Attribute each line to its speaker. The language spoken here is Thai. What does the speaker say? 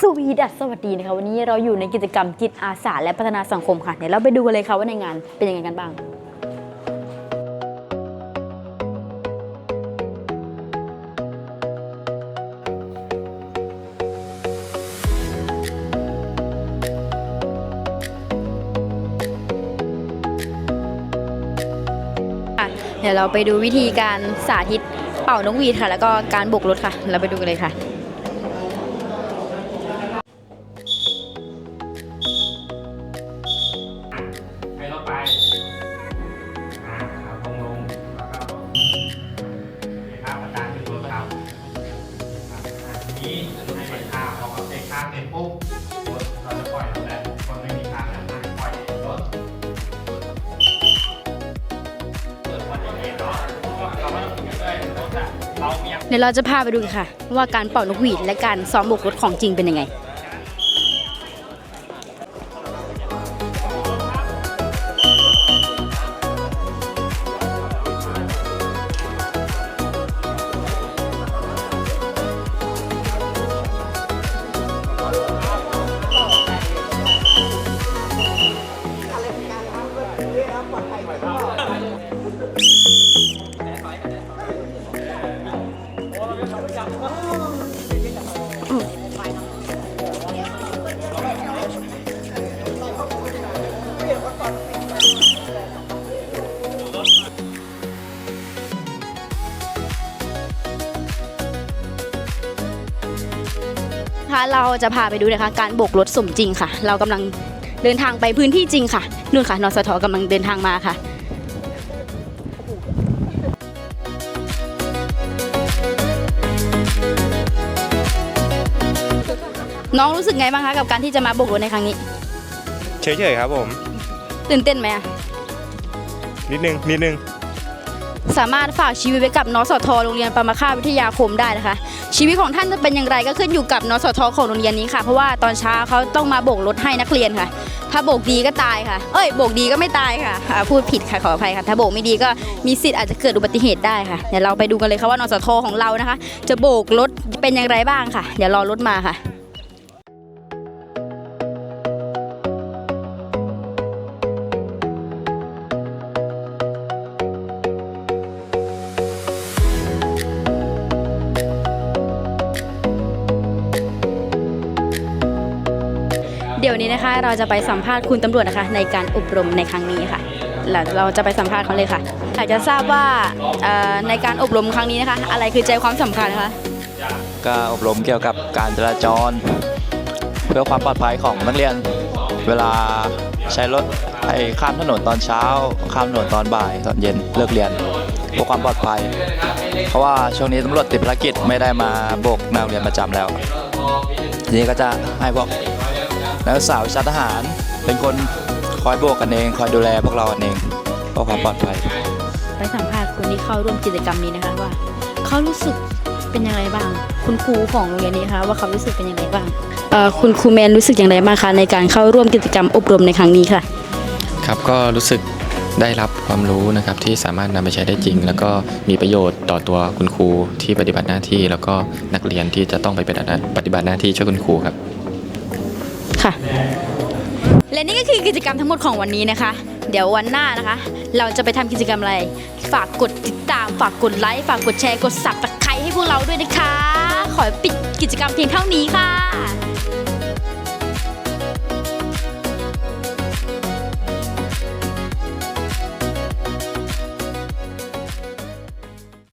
Speaker 1: สวีดัสสวัสดีนะคะวันนี้เราอยู่ในกิจกรรมจิตอาสาและพัฒนาสังคมค่ะเดี๋ยวเราไปดูกันเลยค่ะว่าในงานเป็นยังไงกันบ้างเดี๋ยวเราไปดูวิธีการสาธิตเป่านกหวีดค่ะ แล้วก็การบกรถค่ะ เราไปดูกันเลยค่ะ
Speaker 2: ครับอาจารย์ขึ้นรถครับครับทีนี้ให้ค่าพอใช้ค่าเสร็จปุ๊บเราจะปล่อยลงแล้วคนไม่มีค่าแล้วมันปล่อยรถเดี๋ย
Speaker 1: วเราจะพาไปดูกันค่ะ ว่าการเป่านกหวีดและการซ้อมบกรถของจริงเป็นยังไง ค่ะเราจะพาไปดูนะคะ การโบกรถสมจริงค่ะ เรากำลัง เดินทางไปพื้นที่จริงค่ะนู่นค่ะนสทกำลังเดินทางมาค่ะน้องรู้สึกไงบ้างคะกับการที่จะมาโบกรถในครั้งนี้
Speaker 3: เฉยๆครับผม
Speaker 1: ตื่นเต้นไหมอะ
Speaker 3: นิดนึงนิดนึง
Speaker 1: สามารถฝากชีวิตไว้กับนสทโรงเรียนปามาค่าวิทยาคมได้นะคะ ชีวิตของท่านจะเป็นอย่างไรก็ขึ้นอยู่กับนสทของโรงเรียนนี้ค่ะ เพราะว่าตอนเช้าเขาต้องมาโบกรถให้นักเรียนค่ะ ถ้าโบกดีก็ตายค่ะ เอ้ยโบกดีก็ไม่ตายค่ะอ่าพูดผิดค่ะขออภัยค่ะ ถ้าโบกไม่ดีก็มีสิทธิ์อาจจะเกิดอุบัติเหตุได้ค่ะ เดี๋ยวเราไปดูกันเลยค่ะว่านสทของเรานะคะ จะโบกรถเป็นอย่างไรบ้างค่ะ เดี๋ยวรอรถมาค่ะ ดี๋ยวนี้นะคะ เราจะไปสัมภาษณ์คุณตำรวจนะคะ ในการอบรมในครั้งนี้ค่ะแล้วเราจะไปสัมภาษณ์เขาเลยค่ะอยากจะทราบว่าเอ่อในการอบรมครั้งนี้นะคะ อะไรคือใจความสำคัญคะ
Speaker 4: ก็อบรมเกี่ยวกับการจราจร เพื่อความปลอดภัยของนักเรียน เวลาใช้รถไปข้ามถนนตอนเช้า ข้ามถนนตอนบ่ายตอนเย็นเลิกเรียนเพื่อความปลอดภัย เพราะว่าช่วงนี้ตำรวจติดภารกิจไม่ได้มาโบกนักเรียนประจำแล้วทีนี้ก็จะให้พวก นักศึกษาวิชาทหาร เป็นคนคอยโบกกันเอง คอยดูแลพวกเรากันเองเพื่อความปลอดภัย
Speaker 1: ไปสัมภาษณ์คนที่เข้าร่วมกิจกรรมนี้นะคะว่าเขารู้สึกเป็นยังไงบ้าง คุณครูของโรงเรียนนี้นะคะว่าเขารู้สึกเป็นยังไงบ้างเอ่อคุณครูแมนรู้สึกอย่างไรบ้างคะในการเข้าร่วมกิจกรรมอบรมในครั้งนี้ค่ะ
Speaker 5: ครับก็รู้สึกได้รับความรู้นะครับที่สามารถนำไปใช้ได้จริง แล้วก็มีประโยชน์ต่อตัวคุณครูที่ปฏิบัติหน้าที่ แล้วก็นักเรียนที่จะต้องไปปฏิบัติปฏิบัติหน้าที่ช่วยคุณครูครับ
Speaker 1: ค่ะ และนี่ก็คือกิจกรรมทั้งหมดของวันนี้นะคะ เดี๋ยววันหน้านะคะ เราจะไปทำกิจกรรมอะไร ฝากกดติดตาม ฝากกดไลค์ ฝากกดแชร์ กดสับตะไคร้ให้พวกเราด้วยนะคะ ขอปิดกิจกรรมเพียงเท่านี้ค่ะ